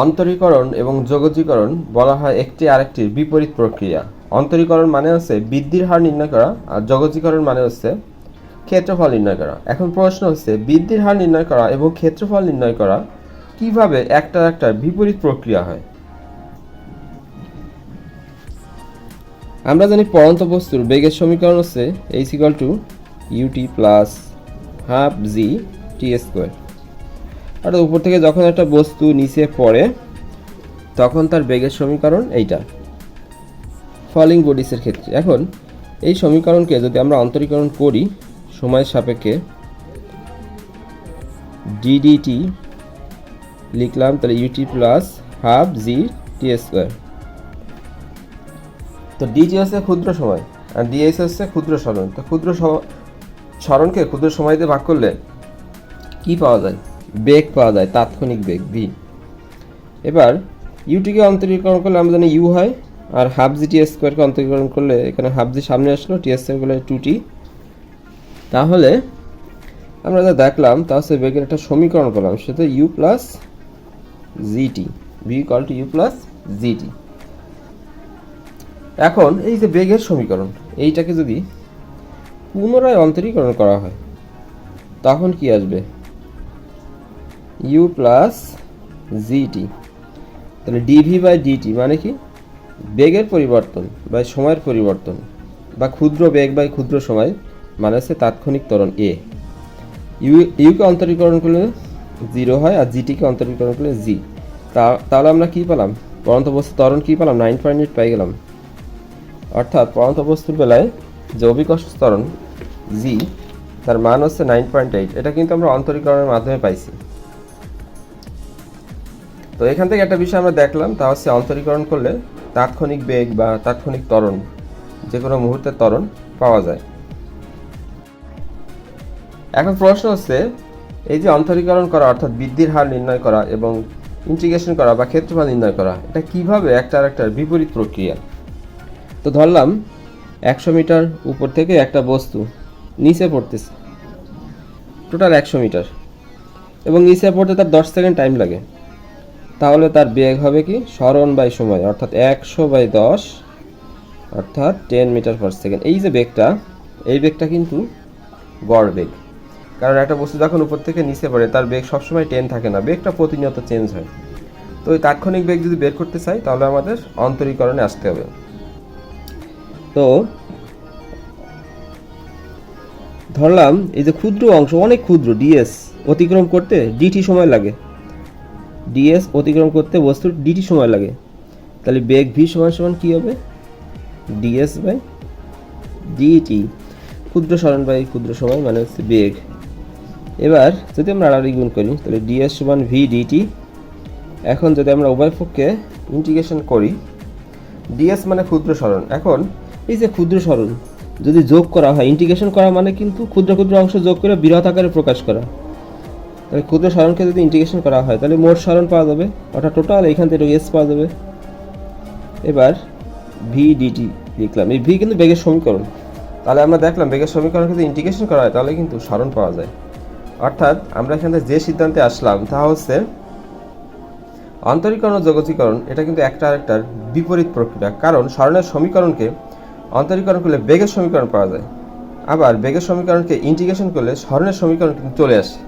অন্তরীকরণ এবং যোগজীকরণ বলা হয় একটি আরেকটির বিপরীত প্রক্রিয়া। অন্তরীকরণ মানে হচ্ছে বৃদ্ধির হার নির্ণয় করা আর যোগজীকরণ মানে হচ্ছে ক্ষেত্রফল নির্ণয় করা। এখন প্রশ্ন হচ্ছে, বৃদ্ধির হার নির্ণয় করা এবং ক্ষেত্রফল নির্ণয় করা কীভাবে একটা একটা বিপরীত প্রক্রিয়া হয়? আমরা জানি পরন্ত বস্তুর বেগের সমীকরণ হচ্ছে h equal to u t plus half g t square অর্থাৎ উপর থেকে যখন একটা বস্তু নিচে পড়ে, তখন তার বেগের সমীকরণ এইটা। ফলিং বডিসের ক্ষেত্রে। এখন, এই সমীকরণকে যদি আমরা অন্তরীকরণ করি, সময়ের সাপেক্ষে ডিডিটি লিখলাম, তাহলে u t plus half g t square তো ডিজি হচ্ছে ক্ষুদ্র সময়, আর ডিএস হচ্ছে ক্ষুদ্র সরণ। তো ক্ষুদ্র স- সরণকে ক্ষুদ্র সময় দিয়ে ভাগ করলে কি পাওয়া যায়? বেগ পাওয়া যায়, তাৎক্ষণিক বেগ ভি এবার ইউটিকে অন্তরীকরণ করলে আমরা জানি ইউ হয়, আর হাফ জি টি স্কোয়ারকে অন্তরীকরণ করলে এখানে হাফ জি সামনে আসলো t s square two t তাহলে আমরা যা দেখলাম, তা হচ্ছে বেগের একটা সমীকরণ পেলাম, সেটা u plus g t v equal to u plus g t এখন এই যে বেগের সমীকরণ, এইটাকে যদি পুনরায় অন্তরীকরণ করা হয়, তখন কি আসবে? ইউ প্লাস জিটি তাহলে d v by d t মানে কি? বেগের পরিবর্তন বা সময়ের পরিবর্তন বা ক্ষুদ্র বেগ বাই ক্ষুদ্র সময় মানে হচ্ছে তাৎক্ষণিক ত্বরণ এ ইউ ইউকে অন্তরীকরণ করলে জিরো হয় আর জিটিকে অন্তরীকরণ করলে জি তাহলে আমরা কী পেলাম? পরন্ত বস্তু ত্বরণ কী পেলাম? নাইন পয়েন্ট এইট পাই গেলাম। অর্থাৎ পরন্ত বস্তুর বেলায় যে অভিকর্ষ ত্বরণ জি তার মান হচ্ছে নাইন পয়েন্ট এইট এটা কিন্তু আমরা অন্তরীকরণের মাধ্যমে পাইছি। তো এখান থেকে একটা বিষয় আমরা দেখলাম, তা হচ্ছে অন্তরীকরণ করলে তাৎক্ষণিক বেগ বা তাৎক্ষণিক ত্বরণ যে কোনো মুহূর্তের ত্বরণ পাওয়া যায়। এখন প্রশ্ন হচ্ছে, এই যে অন্তরীকরণ করা অর্থাৎ বৃদ্ধির হার নির্ণয় করা এবং ইন্টিগ্রেশন করা বা ক্ষেত্রফল নির্ণয় করা, এটা কীভাবে একটা আরেকটার বিপরীত প্রক্রিয়া? তো ধরলাম, একশো মিটার উপর থেকে একটা বস্তু নিচে পড়তেছে। টোটাল একশো মিটার। এবং নিচে পড়তে তার দশ সেকেন্ড টাইম লাগে। তাহলে তার বেগ হবে কি? স্মরণ বাই সময়, অর্থাৎ একশো বাই দশ, অর্থাৎ টেন মিটার পার সেকেন্ড এই যে বেগটা, এই বেগটা কিন্তু গড় বেগ। কারণ একটা বস্তু যখন উপর থেকে নিচে পড়ে, তার বেগ সবসময় টেন থাকে না, বেগটা প্রতিনিয়ত চেঞ্জ হয়। তো ওই তাৎক্ষণিক বেগ যদি বের করতে চাই, তাহলে আমাদের অন্তরীকরণে আসতে হবে। তো ধরলাম, এই যে ক্ষুদ্র অংশ, অনেক ক্ষুদ্র ডিএস অতিক্রম করতে ডিটি সময় লাগে। ডিএস অতিক্রম করতে বস্তুর ডিটি সময় লাগে। তাহলে বেগ ভি সমান সমান কী হবে? ডিএস বাই ডিটি ক্ষুদ্র সরণ বাই ক্ষুদ্র সময় মানে হচ্ছে বেগ। এবার যদি আমরা আড়াআড়ি গুণ করি, তাহলে ডিএস সমান ভি ডিটি এখন যদি আমরা উভয় পক্ষে ইন্টিগ্রেশন করি, ডিএস মানে ক্ষুদ্র সরণ। এখন এই যে ক্ষুদ্র সরণ, যদি যোগ করা হয় ইন্টিগ্রেশন করা মানে কিন্তু ক্ষুদ্র ক্ষুদ্র অংশ যোগ করে বৃহৎ আকারে প্রকাশ করা। তাহলে ক্ষুদ্র সরণকে যদি ইন্টিগ্রেশন করা হয়, তাহলে মোট সরণ পাওয়া যাবে। অর্থাৎ টোটাল এখান থেকে এস পাওয়া যাবে। এবার ভি ডিটি লিখলাম এই ভি কিন্তু বেগের সমীকরণ। তাহলে আমরা দেখলাম বেগের সমীকরণ যদি ইন্টিগ্রেশন করা হয়, তাহলে কিন্তু সরণ পাওয়া যায়। অর্থাৎ আমরা এখান থেকে যে সিদ্ধান্তে আসলাম, তা হচ্ছে অন্তরীকরণ ও যোগজীকরণ এটা কিন্তু একটা আরেকটার বিপরীত প্রক্রিয়া। কারণ স্মরণের সমীকরণকে অন্তরীকরণ করলে বেগের সমীকরণ পাওয়া যায়। আবার বেগের সমীকরণকে ইন্টিগ্রেশন করলে স্মরণের সমীকরণ কিন্তু চলে আসে।